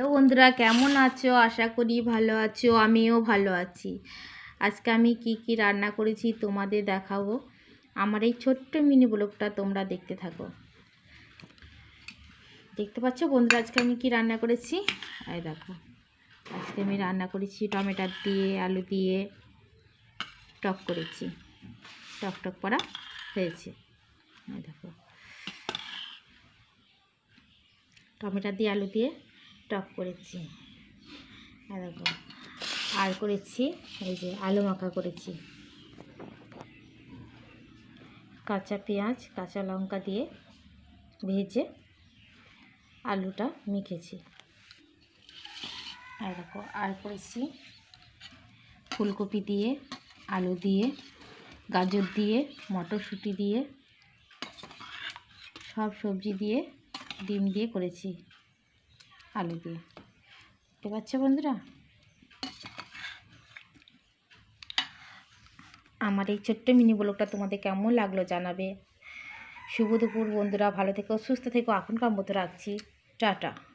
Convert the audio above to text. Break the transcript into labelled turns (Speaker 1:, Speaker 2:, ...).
Speaker 1: Hello বন্ধুরা, কেমন আছো? আশা করি ভালো আছো, আমিও ভালো আছি। আজকে আমি কি কি রান্না করেছি তোমাদের দেখাবো। আমার এই ছোট্ট মিনি ব্লগটা তোমরা দেখতে থাকো। দেখতে পাচ্ছ বন্ধুরা, আজকে আমি কি রান্না করেছি? এই দেখো, আজকে আমি রান্না করেছি টমেটোর দিয়ে, আলু দিয়ে, টক করেছি। টক টক করা হয়েছে। দেখো, টমেটো দিয়ে, আলু দিয়ে টক করেছি। দেখো, আর করেছি, এই যে আলু মাখা করেছি। কাঁচা পেঁয়াজ, কাঁচা লঙ্কা দিয়ে ভেজে আলুটা মেখেছি। আর দেখো, আর করেছি ফুলকপি দিয়ে, আলু দিয়ে, গাজর দিয়ে, মটরশুঁটি দিয়ে, সব সবজি দিয়ে, ডিম দিয়ে করেছি। আলু দিয়ে। দেখতে পাচ্ছ বন্ধুরা? আমার এই ছোট্ট মিনি ব্লগটা তোমাদের কেমন লাগল জানাবে। শুভ দুপুর বন্ধুরা, ভালো থেকো, সুস্থ থেকো, এখনকার মতো রাখছি। টাটা।